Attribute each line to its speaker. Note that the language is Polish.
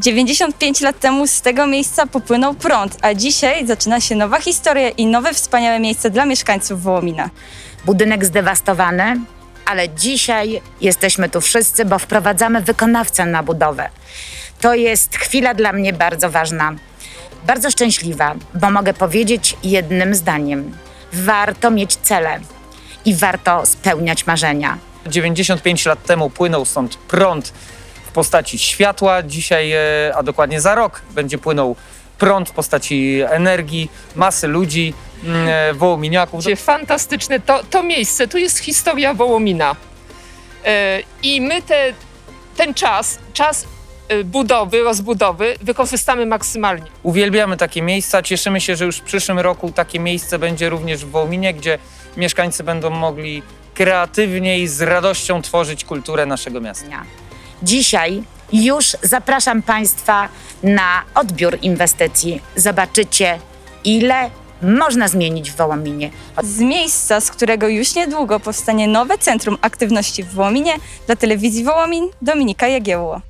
Speaker 1: 95 lat temu z tego miejsca popłynął prąd, a dzisiaj zaczyna się nowa historia i nowe wspaniałe miejsce dla mieszkańców Wołomina.
Speaker 2: Budynek zdewastowany, ale dzisiaj jesteśmy tu wszyscy, bo wprowadzamy wykonawcę na budowę. To jest chwila dla mnie bardzo ważna, bardzo szczęśliwa, bo mogę powiedzieć jednym zdaniem: warto mieć cele i warto spełniać marzenia.
Speaker 3: 95 lat temu płynął stąd prąd w postaci światła. Dzisiaj, e, a dokładnie za rok, będzie płynął prąd w postaci energii, masy ludzi, mm, e, wołominiaków.
Speaker 4: Gdzie fantastyczne to, to miejsce, tu jest historia Wołomina. E, I my te, ten czas, czas budowy, rozbudowy wykorzystamy maksymalnie.
Speaker 3: Uwielbiamy takie miejsca. Cieszymy się, że już w przyszłym roku takie miejsce będzie również w Wołominie, gdzie mieszkańcy będą mogli kreatywnie i z radością tworzyć kulturę naszego miasta.
Speaker 2: Dzisiaj już zapraszam Państwa na odbiór inwestycji. Zobaczycie, ile można zmienić w Wołominie.
Speaker 1: Z miejsca, z którego już niedługo powstanie nowe Centrum Aktywności w Wołominie, dla telewizji Wołomin Dominika Jagiełło.